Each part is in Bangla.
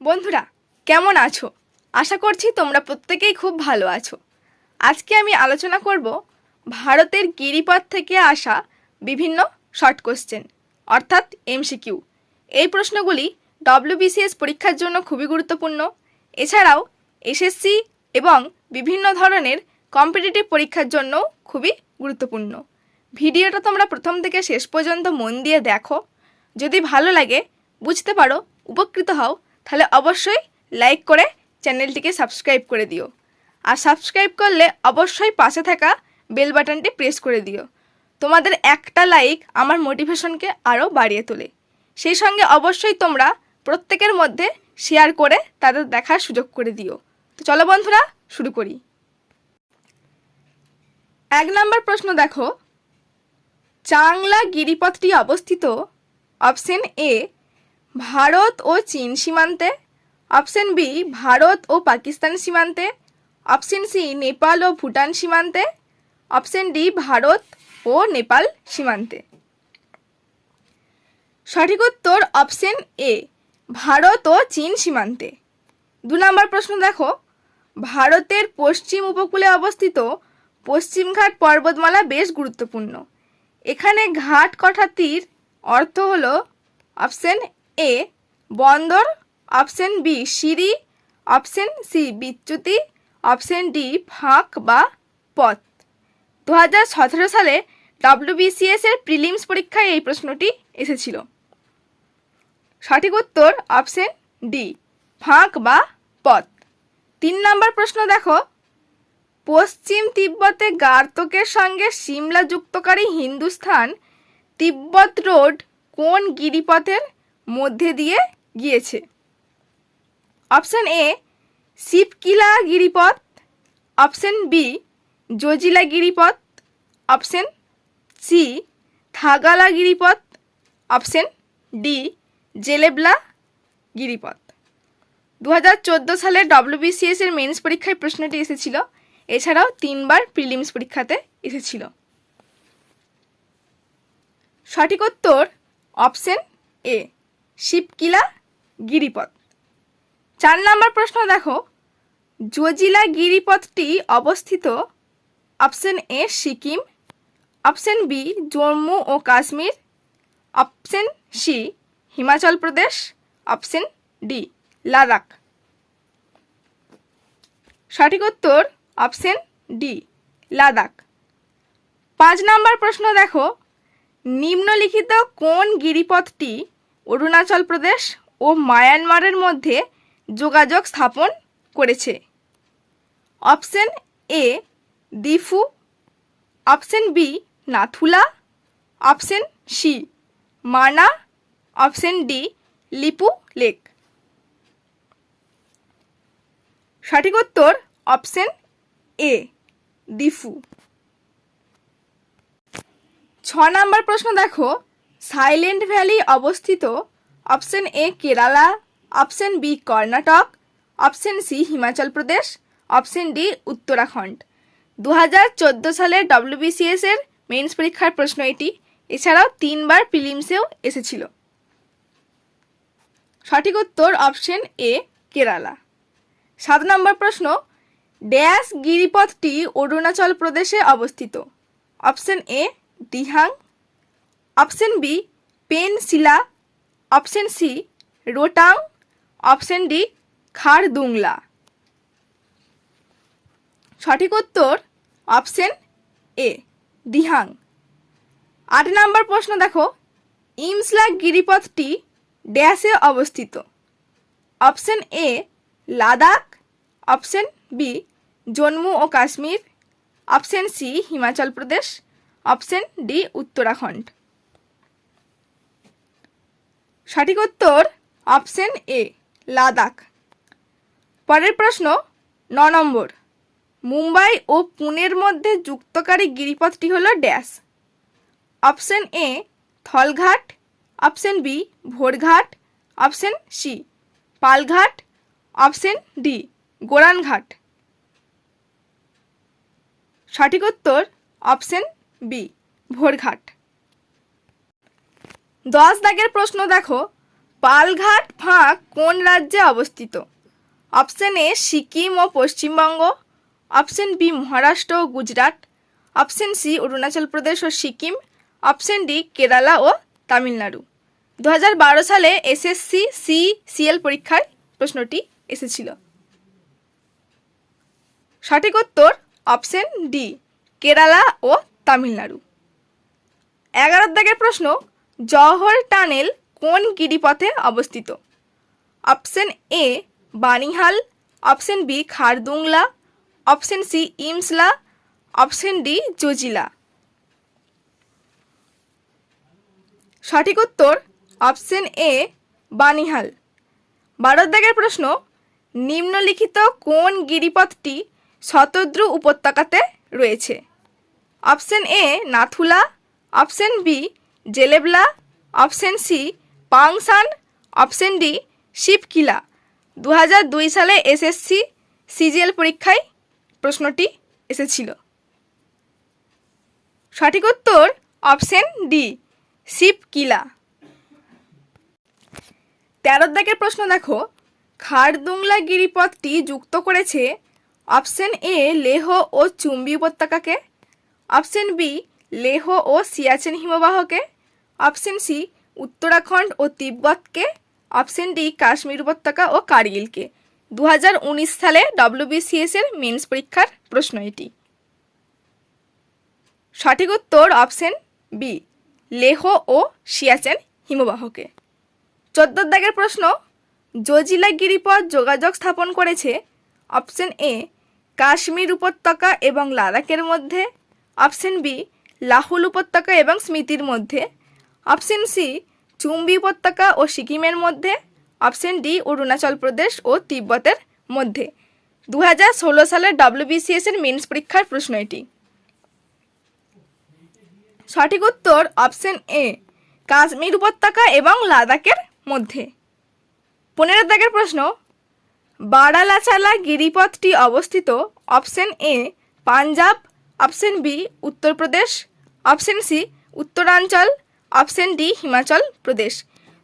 বন্ধুরা, কেমন আছো? আশা করছি তোমরা প্রত্যেকেই খুব ভালো আছো। আজকে আমি আলোচনা করব ভারতের গিরিপথ থেকে আসা বিভিন্ন শর্ট কোশ্চেন অর্থাৎ এমসিকিউ এই প্রশ্নগুলি ডব্লিউবিসিএস পরীক্ষার জন্য খুবই গুরুত্বপূর্ণ। এছাড়াও এসএসসি এবং বিভিন্ন ধরনের কম্পিটিটিভ পরীক্ষার জন্য খুবই গুরুত্বপূর্ণ। ভিডিওটা তোমরা প্রথম থেকে শেষ পর্যন্ত মন দিয়ে দেখো। যদি ভালো লাগে, বুঝতে পারো, উপকৃত হও। তাহলে অবশ্যই লাইক করে চ্যানেলটিকে সাবস্ক্রাইব করে দিও। আর সাবস্ক্রাইব করলে অবশ্যই পাশে থাকা বেল বাটনটি প্রেস করে দিও। তোমাদের একটা লাইক আমার মোটিভেশনকে আরও বাড়িয়ে তোলে। সেই সঙ্গে অবশ্যই তোমরা প্রত্যেকের মধ্যে শেয়ার করে তাদের দেখার সুযোগ করে দিও। তো চলো বন্ধুরা, শুরু করি। এক নম্বর প্রশ্ন দেখো। চাংলা গিরিপথটি অবস্থিত অপশন এ ভারত ও চীন সীমান্তে। অপশন বি, ভারত ও পাকিস্তান সীমান্তে। অপশন সি, নেপাল ও ভুটান সীমান্তে। অপশন ডি, ভারত ও নেপাল সীমান্তে। সঠিক উত্তর অপশন এ, ভারত ও চীন সীমান্তে। দু নম্বর প্রশ্ন দেখো। ভারতের পশ্চিম উপকূলে অবস্থিত পশ্চিমঘাট পর্বতমালা বেশ গুরুত্বপূর্ণ। এখানে ঘাট কথাটির অর্থ হল অপশন এ, বন্দর, অপশন বি, সিঁড়ি, অপশন সি, বিচ্যুতি, অপশন ডি, ফাঁক বা পথ। দু হাজার সতেরো সালে ডব্লিউবিসিএস এর প্রিলিমস পরীক্ষায় এই প্রশ্নটি এসেছিল। সঠিক উত্তর অপশন ডি, ফাঁক বা পথ। তিন নম্বর প্রশ্ন দেখো। পশ্চিম তিব্বতে গার্তকের সঙ্গে সিমলা যুক্তকারী হিন্দুস্থান তিব্বত রোড কোন গিরিপথের মধ্যে দিয়ে গিয়েছে। অপশন এ, শিবকিলা গিরিপথ। অপশন বি, জজিলা গিরিপথ। অপশন সি, থাগালা গিরিপথ। অপশন ডি, জেলেবলা গিরিপথ। দু হাজার চোদ্দ সালে ডব্লিউবিসিএস এর মেন্স পরীক্ষায় প্রশ্নটি এসেছিল। এছাড়াও তিনবার প্রিলিমস পরীক্ষাতে এসেছিল। সঠিক উত্তর অপশন এ শিবকিলা গিরিপথ। চার নম্বর প্রশ্ন দেখো। জজিলা গিরিপথটি অবস্থিত option A Sikkim, option B Jammu O Kashmir, option C Himachal Pradesh, option D Ladakh. সঠিক উত্তর অপশন ডি লাদাখ। পাঁচ নম্বর প্রশ্ন দেখো। নিম্নলিখিত কোন গিরিপথটি অরুণাচল প্রদেশ ও মায়ানমারের মধ্যে যোগাযোগ স্থাপন করেছে। Option A Diphu option B Nathula, option C Mana, option D Lipulekh. সঠিক উত্তর অপশন এ দিফু ছ নম্বর প্রশ্ন দেখো। সাইলেন্ট ভ্যালি অবস্থিত option A Kerala, option B Karnataka, option C Himachal Pradesh, option D Uttarakhand. দু হাজার চোদ্দ সালের ডব্লিউবিসিএস এর মেন্স পরীক্ষার প্রশ্ন এটি। এছাড়াও তিনবার প্রিলিমসেও এসেছিল। সঠিক উত্তর অপশন এ কেরালা। সাত নম্বর প্রশ্ন, ড্যাশ গিরিপথটি অরুণাচল প্রদেশে অবস্থিত। Option A Dihang option B Penshila option C, Rohtang. Option D, Khardungla. সঠিক উত্তর, অপশন এ দিহাং আট নম্বর প্রশ্ন দেখো। ইমসলা গিরিপথটি ড্যাশে অবস্থিত। Option A, Ladakh. Option B, Jammu O Kashmir. Option C, Himachal Pradesh. Option D, Uttarakhand. সঠিক উত্তর অপশন এ লাদাখ। পরের প্রশ্ন, ন নম্বর। মুম্বাই ও পুনের মধ্যে যুক্তকারী গিরিপথটি হল dash. Option A Thalghat. Option B Bhorghat. Option C Palghat. Option D Goranghat. সঠিক উত্তর অপশন বি ভোরঘাট। দশ দাগের প্রশ্ন দেখো। পালঘাট ফাঁক কোন রাজ্যে অবস্থিত? অপশন এ সিকিম ও পশ্চিমবঙ্গ। অপশন বি মহারাষ্ট্র ও গুজরাট। অপশন সি অরুণাচল প্রদেশ ও সিকিম। অপশন ডি কেরালা ও তামিলনাড়ু। দু সালে এসএসসি সি সিএল পরীক্ষায় প্রশ্নটি এসেছিল। সঠিক উত্তর অপশন ডি, কেরালা ও তামিলনাড়ু। এগারো দাগের প্রশ্ন জওহর টানেল কোন গিরিপথে অবস্থিত? Option A, Banihal, option B, Khardungla, option C, Imisla, option D, Zojila. সঠিক উত্তর অপশন এ, বানিহাল। বারো দাগের প্রশ্ন, নিম্নলিখিত কোন গিরিপথটি শতদ্রু উপত্যকাতে রয়েছে? Option A, Nathula, option B Jelepla, option C, Pangsan, option D, Shipkila. দু হাজার দুই সালে এসএসসি সিজিএল পরীক্ষায় প্রশ্নটি এসেছিল। সঠিক উত্তর অপশন ডি, শিবকিলা। তেরো দাগের প্রশ্ন দেখো। খারদুংলা গিরিপথটি যুক্ত করেছে অপশন এ, লেহ ও চুম্বি উপত্যকাকে, অপশন বি, লেহ ও সিয়াচেন হিমবাহকে অপশন সি উত্তরাখণ্ড ও তিব্বতকে অপশন ডি কাশ্মীর উপত্যকা ও কার্গিলকে দু হাজার উনিশ সালে ডব্লিউবিসিএস এর মেন্স পরীক্ষার প্রশ্ন এটি। সঠিক উত্তর অপশন বি লেহ ও সিয়াচেন হিমবাহকে। চোদ্দ দাগের প্রশ্ন জজিলা গিরিপথ যোগাযোগ স্থাপন করেছে। অপশন এ কাশ্মীর উপত্যকা এবং লাদাখের মধ্যে। অপশন বি লাহুল উপত্যকা এবং স্মৃতির মধ্যে। অপশন সি, চুম্বি উপত্যকা ও সিকিমের মধ্যে। অপশন ডি, অরুণাচল প্রদেশ ও তিব্বতের মধ্যে। দু হাজার ষোলো সালের ডব্লিউবিসিএস এর মেন্স পরীক্ষার প্রশ্ন এটি। সঠিক উত্তর অপশন এ, কাশ্মীর উপত্যকা এবং লাদাখের মধ্যে। পনেরো দাগের প্রশ্ন, বারালাচালা গিরিপথটি অবস্থিত? Option A, Punjab. Option B, Uttar Pradesh. Option C, Uttaranchal. Option D, Himachal Pradesh.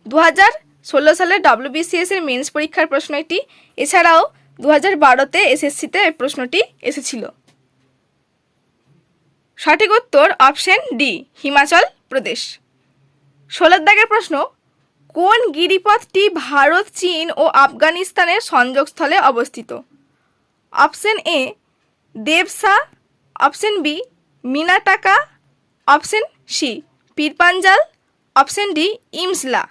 দু হাজার ষোলো সালে ডব্লিউবিসিএস এর মেন্স পরীক্ষার প্রশ্ন এটি এছাড়াও দু হাজার বারোতে এসএসসিতে প্রশ্নটি এসেছিল। সঠিক উত্তর অপশন ডি, হিমাচল প্রদেশ। ষোলোর দাগের প্রশ্ন, কোন গিরিপথটি ভারত, চীন ও আফগানিস্তানের সংযোগস্থলে অবস্থিত? Option A, Debsa. Option B, Mintaka. Option C Pir Panjal option D Imisla.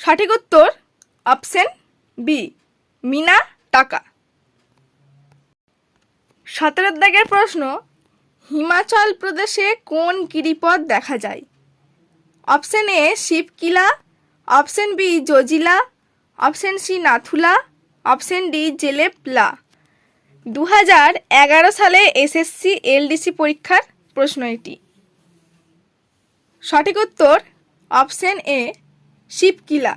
সঠিক উত্তর অপশন বি মিনা, টাকা। সতেরো দাগের প্রশ্ন, হিমাচল প্রদেশে কোন গিরিপথ দেখা যায়? Option A Shipkila option B Zojila option C Nathula option D Jelepla. দু হাজার এগারো সালে এসএসসি এলডিসি পরীক্ষার প্রশ্ন এটি। সঠিক উত্তর, অপশন এ, শিবকিলা।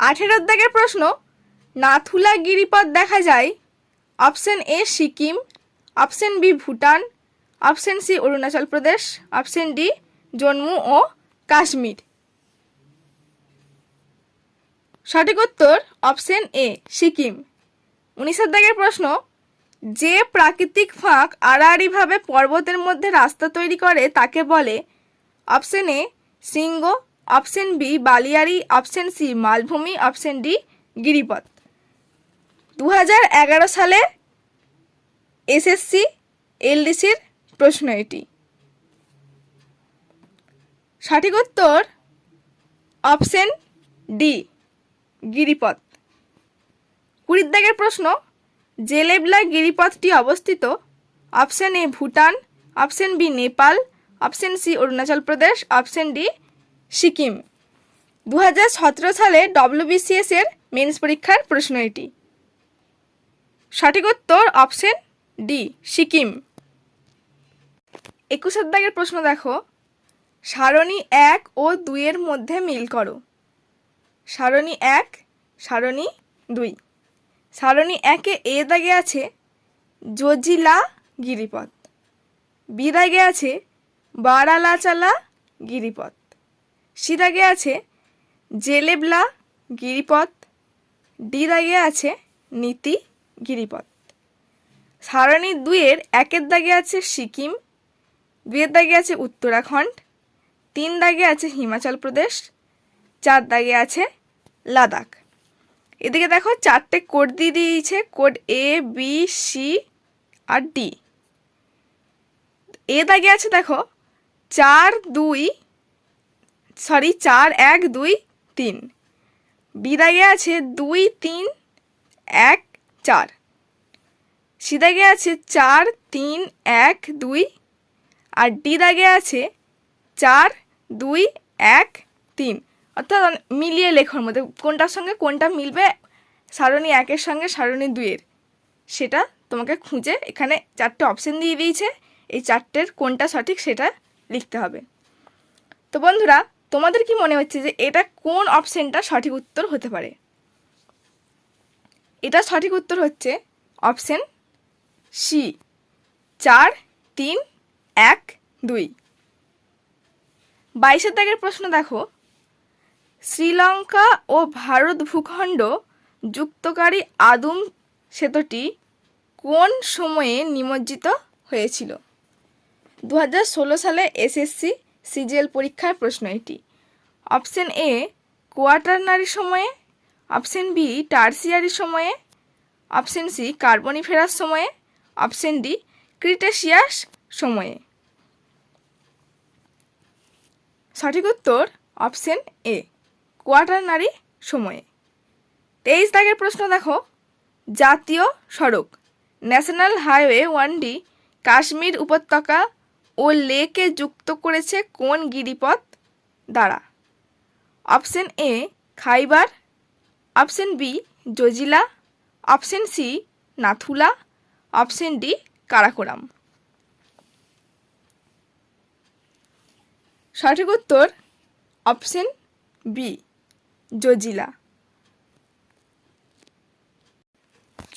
আঠেরো দাগের প্রশ্ন, নাথুলা গিরিপথ দেখা যায়? Option A, Sikkim. Option B, Bhutan. Option C, Arunachal Pradesh. Option D, Jammu ও কাশ্মীর। সঠিক উত্তর, অপশন এ, সিকিম। উনিশের দাগের প্রশ্ন, যে প্রাকৃতিক ফাঁক আড়াআড়িভাবে পর্বতের মধ্যে রাস্তা তৈরি করে তাকে বলে অপশন এ, সিংহ, অপশন বি বালিয়ারি অপশন সি, মালভূমি, অপশন ডি, গিরিপথ। দু সালে এসএসসি, এলডিসির প্রশ্ন এটি। সঠিক উত্তর অপশন ডি, গিরিপথ। কুড়ির প্রশ্ন জেলেবলা গিরিপথটি অবস্থিত, option A Bhutan, option B Nepal option C, Arunachal Pradesh, option D, Sikkim. দু হাজার সতেরো সালে ডব্লিউবিসিএস এর মেন্স পরীক্ষার প্রশ্ন এটি। সঠিক উত্তর অপশন ডি, সিকিম। একুশের দাগের প্রশ্ন দেখো। সারণী এক ও দুইয়ের মধ্যে মিল করো। সারণী এক, সারণী দুই। সারণী একে এ দাগে আছে, জজিলা গিরিপথ। বি দাগে আছে বারালাচালা, গিরিপথ। সি দাগে আছে জেলেবলা, গিরিপথ। ডি দাগে আছে নীতি, গিরিপথ। সারণী দুইয়ের একের দাগে আছে সিকিম, দুইয়ের দাগে আছে উত্তরাখণ্ড, তিন দাগে আছে হিমাচল প্রদেশ, চার দাগে আছে লাদাখ। এদিকে দেখো চারটে কোড দিয়ে দিয়েছে, কোড এ বি সি আর ডি এ দাগে আছে দেখো চার দুই সরি চার, এক, দুই, তিন। বি দাগে আছে দুই, তিন, এক, চার। সি দাগে আছে চার, তিন, এক, দুই, আর ডি দাগে আছে চার, দুই, এক, তিন। অর্থাৎ মিলিয়ে লেখার মধ্যে কোনটার সঙ্গে কোনটা মিলবে? সারণী একের সঙ্গে সারণী দুইয়ের। সেটা তোমাকে খুঁজে এখানে চারটে অপশন দিয়ে দিয়েছে। এই চারটের কোনটা সঠিক সেটা লিখতে হবে। তো বন্ধুরা, তোমাদের কি মনে হচ্ছে যে এটা কোন অপশনটা সঠিক উত্তর হতে পারে? এটা সঠিক উত্তর হচ্ছে অপশন সি চার, তিন, এক, দুই। বাইশের দাগের প্রশ্ন দেখো। শ্রীলঙ্কা ও ভারত ভূখণ্ড যুক্তকারী আদুম সেতুটি কোন সময়ে নিমজ্জিত হয়েছিল? দু সালে এসএসসি সিজিএল পরীক্ষার প্রশ্ন এটি। অপশন এ কোয়াটারনারি সময়ে। অপশন বি, টার্সিয়ারি সময়ে। অপশন সি, কার্বনিফেরাস সময়ে। অপশন ডি, ক্রিটেশিয়াস সময়ে। সঠিক উত্তর অপশন এ কোয়াটারনারি সময়ে। তেইশ দাগের প্রশ্ন দেখো। জাতীয় সড়ক, national highway one D, Kashmir উপত্যকা ও লেকে যুক্ত করেছে কোন গিরিপথ দ্বারা? Option A, Khyber. Option B, Zojila. Option C, Nathula. Option D, Karakoram. সঠিক উত্তর অপশন বি, জজিলা।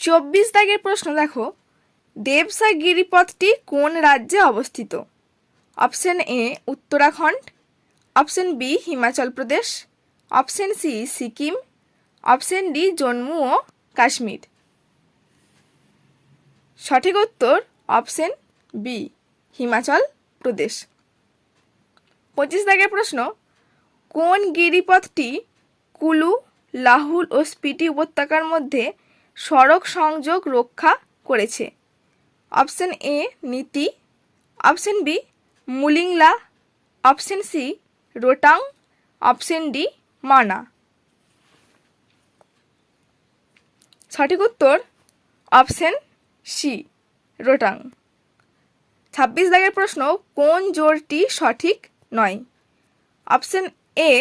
চব্বিশ দাগের প্রশ্ন দেখো। দেবসা গিরিপথটি কোন রাজ্যে অবস্থিত? Option A, Uttarakhand. Option B, Himachal Pradesh. Option C, Sikkim. Option D, Jammu ও কাশ্মীর। সঠিক উত্তর অপশন বি, হিমাচল প্রদেশ। পঁচিশ দাগের প্রশ্ন, কোন গিরিপথটি কুলু, লাহুল ও স্পিটি উপত্যকার মধ্যে সড়ক সংযোগ রক্ষা করেছে? Option A Niti, option B Mulingla, option C Rohtang, option D Mana. সঠিক উত্তর অপশন সি রোটাং। ছাব্বিশ দাগের প্রশ্ন কোন জোরটি সঠিক নয়? অপশন এ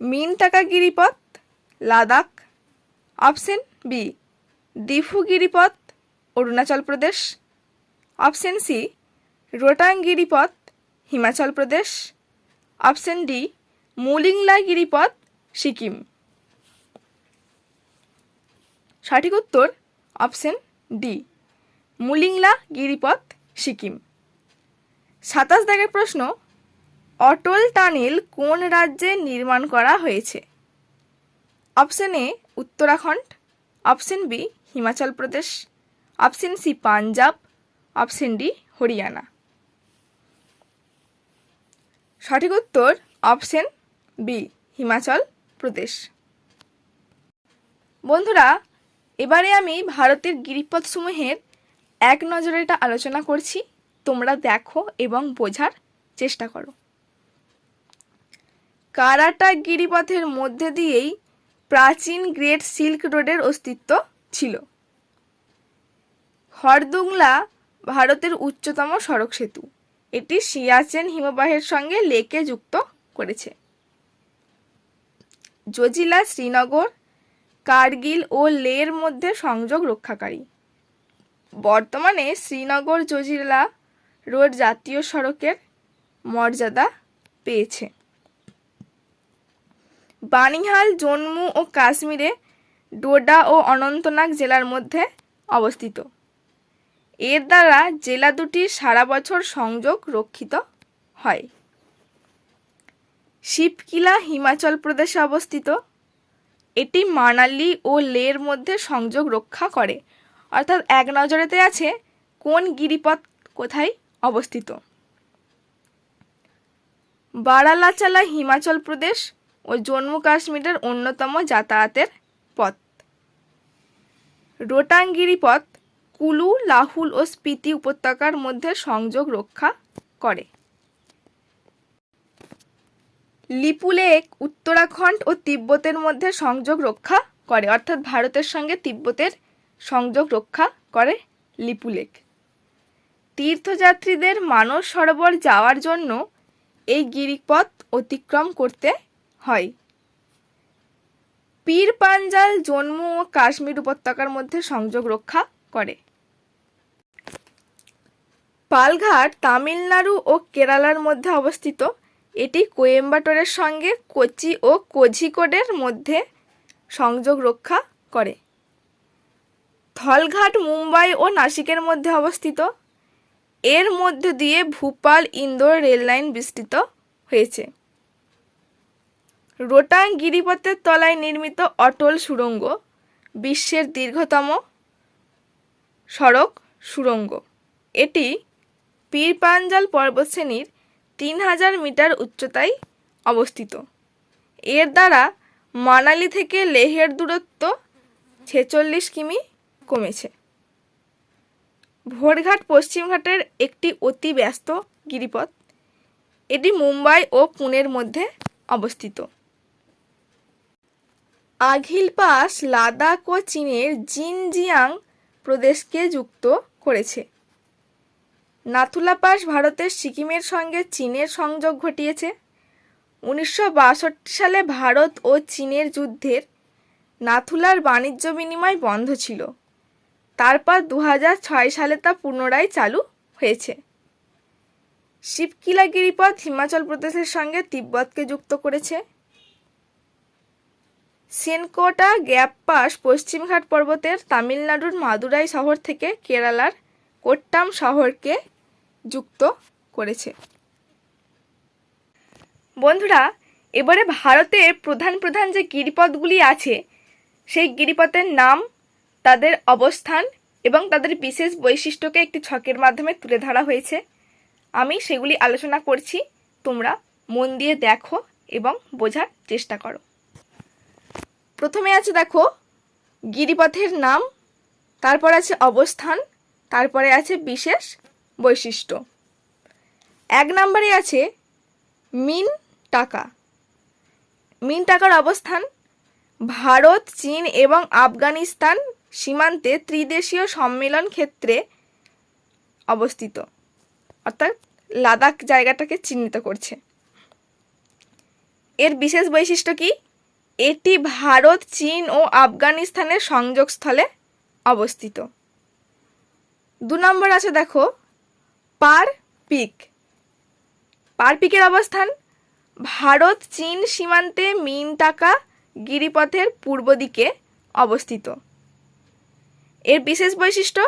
মিন টাকা গিরিপথ, লাদাখ। অপশন বি দিফু গিরিপথ অরুণাচল প্রদেশ, অপশন সি রোটাং গিরিপথ হিমাচল প্রদেশ, অপশন ডি মুলিংলা গিরিপথ সিকিম। সঠিক উত্তর, অপশন ডি মুলিংলা গিরিপথ সিকিম। সাতাশ দাগের প্রশ্ন, অটল টানেল কোন রাজ্যে নির্মাণ করা হয়েছে? Option A, Uttarakhand, option B, Himachal Pradesh. Option C Punjab option D Haryana সঠিক উত্তর অপশন বি হিমাচল প্রদেশ বন্ধুরা, এবারে আমি ভারতের গিরিপথসমূহের এক নজরে এটা আলোচনা করছি। তোমরা দেখো এবং বোঝার চেষ্টা করো। কারাটা গিরিপথের মধ্যে দিয়েই প্রাচীন গ্রেট সিল্ক রোডের অস্তিত্ব ছিল। হরদুংলা ভারতের উচ্চতম সড়ক সেতু। এটি সিয়াচেন হিমবাহের সঙ্গে লেকে যুক্ত করেছে। জজিলা, শ্রীনগর, কার্গিল ও লের মধ্যে সংযোগ রক্ষাকারী। বর্তমানে শ্রীনগর জজিলা রোড জাতীয় সড়কের মর্যাদা পেয়েছে। বানিহাল, জম্মু ও কাশ্মীরে ডোডা ও অনন্তনাগ জেলার মধ্যে অবস্থিত। এর দ্বারা জেলা দুটির সারা বছর সংযোগ রক্ষিত হয়। শিবকিলা হিমাচল প্রদেশে অবস্থিত। এটি মানালি ও লের মধ্যে সংযোগ রক্ষা করে। অর্থাৎ এক নজরেতে আছে কোন গিরিপথ কোথায় অবস্থিত। বারালাচালা হিমাচল প্রদেশ ও জম্মু কাশ্মীরের অন্যতম যাতায়াতের পথ। রোটাং গিরিপথ কুলু, লাহুল ও স্পিতি উপত্যকার মধ্যে সংযোগ রক্ষা করে। লিপুলেক উত্তরাখণ্ড ও তিব্বতের মধ্যে সংযোগ রক্ষা করে। অর্থাৎ ভারতের সঙ্গে তিব্বতের সংযোগ রক্ষা করে লিপুলেক তীর্থযাত্রীদের মানস সরোবর যাওয়ার জন্য এই গিরিপথ অতিক্রম করতে হয়। পীর পাঞ্জাল জম্মু ও কাশ্মীর উপত্যকার মধ্যে সংযোগ রক্ষা করে। পালঘাট, তামিলনাড়ু ও কেরালার মধ্যে অবস্থিত। এটি কোয়েম্বাটোরের সঙ্গে কোচি ও কোঝিকোডের মধ্যে সংযোগ রক্ষা করে। থলঘাট, মুম্বাই ও নাসিকের মধ্যে অবস্থিত। এর মধ্য দিয়ে ভূপাল ইন্দোর রেললাইন বিস্তৃত হয়েছে। রোটাং গিরিপথের তলায় নির্মিত অটল সুড়ঙ্গ বিশ্বের দীর্ঘতম সড়ক সুড়ঙ্গ এটি পীরপাঞ্জাল পর্বতশ্রেণীর তিন হাজার মিটার উচ্চতায় অবস্থিত। এর দ্বারা মানালি থেকে লেহের দূরত্ব ছেচল্লিশ কিমি কমেছে। ভোরঘাট পশ্চিমঘাটের একটি অতি ব্যস্ত গিরিপথ। এটি মুম্বাই ও পুনের মধ্যে অবস্থিত। আঘিল পাস লাদাখ ও চীনের জিনজিয়াং প্রদেশকে যুক্ত করেছে। নাথুলা পাস ভারতের সিকিমের সঙ্গে চীনের সংযোগ ঘটিয়েছে। উনিশশো বাষট্টি সালে ভারত ও চীনের যুদ্ধের নাথুলার বাণিজ্য বিনিময় বন্ধ ছিল। তারপর দু সালে তা পুনরায় চালু হয়েছে। শিবকিলা গিরিপথ হিমাচল প্রদেশের সঙ্গে তিব্বতকে যুক্ত করেছে। সেনকোটা গ্যাপ পাস পশ্চিমঘাট পর্বতের তামিলনাড়ুর মাদুরাই শহর থেকে কেরালার কোট্টাম শহরকে যুক্ত করেছে। বন্ধুরা, এবারে ভারতের প্রধান প্রধান যে গিরিপথগুলি আছে, সেই গিরিপথের নাম, তাদের অবস্থান এবং তাদের বিশেষ বৈশিষ্ট্যকে একটি ছকের মাধ্যমে তুলে ধরা হয়েছে। আমি সেগুলি আলোচনা করছি, তোমরা মন দিয়ে দেখো এবং বোঝার চেষ্টা করো। প্রথমে আছে দেখো, গিরিপথের নাম, তারপর আছে অবস্থান, তারপরে আছে বিশেষ বৈশিষ্ট্য। এক নম্বরে আছে মিন টাকা। মিন টাকার অবস্থান ভারত, চীন এবং আফগানিস্তান সীমান্তে ত্রিদেশীয় সম্মেলন ক্ষেত্রে অবস্থিত। অর্থাৎ লাদাখ জায়গাটাকে চিহ্নিত করছে। এর বিশেষ বৈশিষ্ট্য কি? এটি ভারত, চীন ও আফগানিস্তানের সংযোগস্থলে অবস্থিত। দু নম্বর আছে দেখো পার পিক। পার পিকের অবস্থান, ভারত, চীন সীমান্তে মিন টাকা গিরিপথের পূর্ব দিকে অবস্থিত। এর বিশেষ বৈশিষ্ট্য,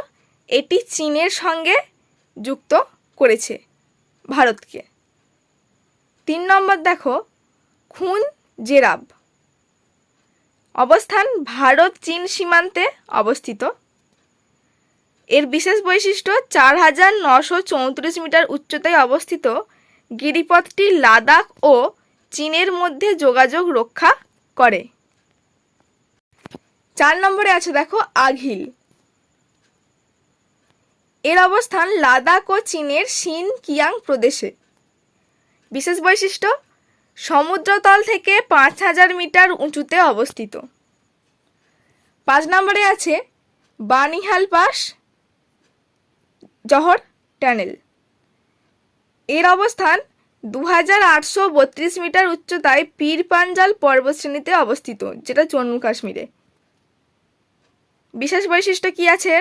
এটি চীনের সঙ্গে যুক্ত করেছে ভারতকে। তিন নম্বর দেখো, খুন জেরাব। অবস্থান, ভারত, চীন সীমান্তে অবস্থিত। এর বিশেষ বৈশিষ্ট্য চার হাজার নশো চৌত্রিশ মিটার উচ্চতায় অবস্থিত গিরিপথটি লাদাখ ও চীনের মধ্যে যোগাযোগ রক্ষা করে। চার নম্বরে আছে দেখো আঘিল এর অবস্থান লাদাখ ও চীনের শিন কিয়াং প্রদেশে। বিশেষ বৈশিষ্ট্য, সমুদ্রতল থেকে পাঁচ হাজার মিটার উঁচুতে অবস্থিত। পাঁচ নম্বরে আছে বানিহাল পাস জহর ট্যানেল এর অবস্থান দু হাজার আটশো বত্রিশ মিটার উচ্চতায় পীর পাঞ্জাল পর্বতশ্রেণীতে অবস্থিত, যেটা জম্মু কাশ্মীরে। বিশেষ বৈশিষ্ট্য কী আছে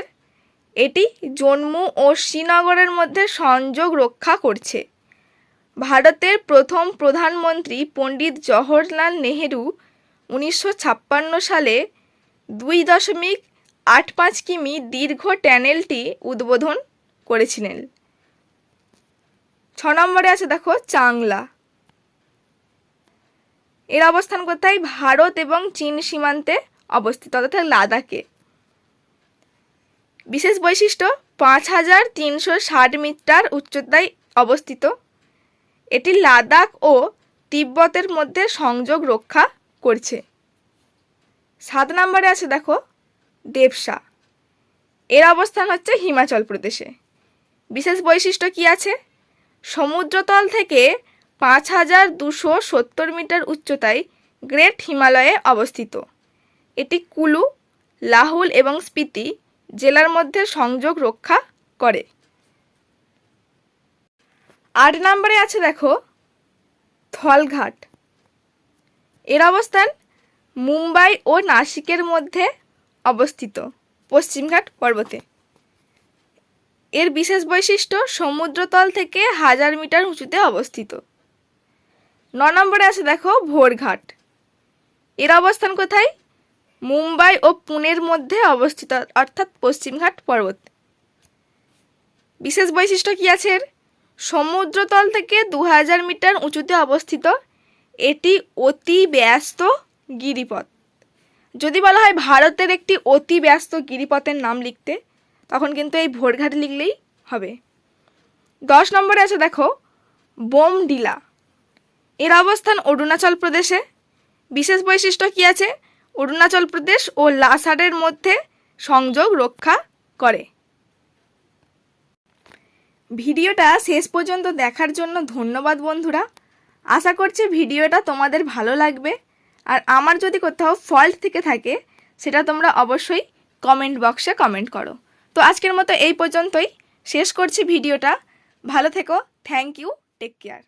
এটি জম্মু ও শ্রীনগরের মধ্যে সংযোগ রক্ষা করছে। ভারতের প্রথম প্রধানমন্ত্রী পণ্ডিত জওহরলাল নেহেরু উনিশশো ছাপ্পান্ন সালে দুই দশমিক আট পাঁচ কিমি দীর্ঘ ট্যানেলটি উদ্বোধন করেছিলেন। ছ নম্বরে আছে দেখো, চাংলা। এর অবস্থান কোথায়? ভারত এবং চীন সীমান্তে অবস্থিত, অর্থাৎ লাদাখে। বিশেষ বৈশিষ্ট্য, পাঁচ হাজার তিনশো ষাট মিটার উচ্চতায় অবস্থিত। এটি লাদাখ ও তিব্বতের মধ্যে সংযোগ রক্ষা করছে। সাত নম্বরে আছে দেখো, দেবসা। এর অবস্থান হচ্ছে হিমাচল প্রদেশে। বিশেষ বৈশিষ্ট্য কি আছে? সমুদ্রতল থেকে পাঁচ হাজার দুশো সত্তর মিটার উচ্চতায় গ্রেট হিমালয়ে অবস্থিত। এটি কুলু, লাহুল এবং স্পিতি জেলার মধ্যে সংযোগ রক্ষা করে। আট নম্বরে আছে দেখো, থলঘাট। এর অবস্থান মুম্বাই ও নাসিকের মধ্যে অবস্থিত, পশ্চিমঘাট পর্বতে। এর বিশেষ বৈশিষ্ট্য সমুদ্রতল থেকে হাজার মিটার উঁচুতে অবস্থিত। ন নম্বরে আছে দেখো ভোরঘাট। এর অবস্থান কোথায়? মুম্বাই ও পুনের মধ্যে অবস্থিত, অর্থাৎ পশ্চিমঘাট পর্বত। বিশেষ বৈশিষ্ট্য কী আছে এর? সমুদ্রতল থেকে দু হাজার মিটার উঁচুতে অবস্থিত এটি অতি ব্যস্ত গিরিপথ। যদি বলা হয় ভারতের একটি অতি ব্যস্ত গিরিপথের নাম লিখতে তখন কিন্তু এই ভোরঘাট লিখলেই হবে। দশ নম্বরে আছে দেখো, বোমডিলা। এর অবস্থান অরুণাচল প্রদেশে। বিশেষ বৈশিষ্ট্য কী আছে? অরুণাচল প্রদেশ ও লাসাডের মধ্যে সংযোগ রক্ষা করে। ভিডিওটা শেষ পর্যন্ত দেখার জন্য ধন্যবাদ বন্ধুরা। আশা করছি ভিডিওটা তোমাদের ভালো লাগবে। আর আমার যদি কোথাও ফল্ট থেকে থাকে, সেটা তোমরা অবশ্যই কমেন্ট বক্সে কমেন্ট করো। তো আজকের মতো এই পর্যন্তই। শেষ করছি ভিডিওটা। ভালো থেকো। Thank you take care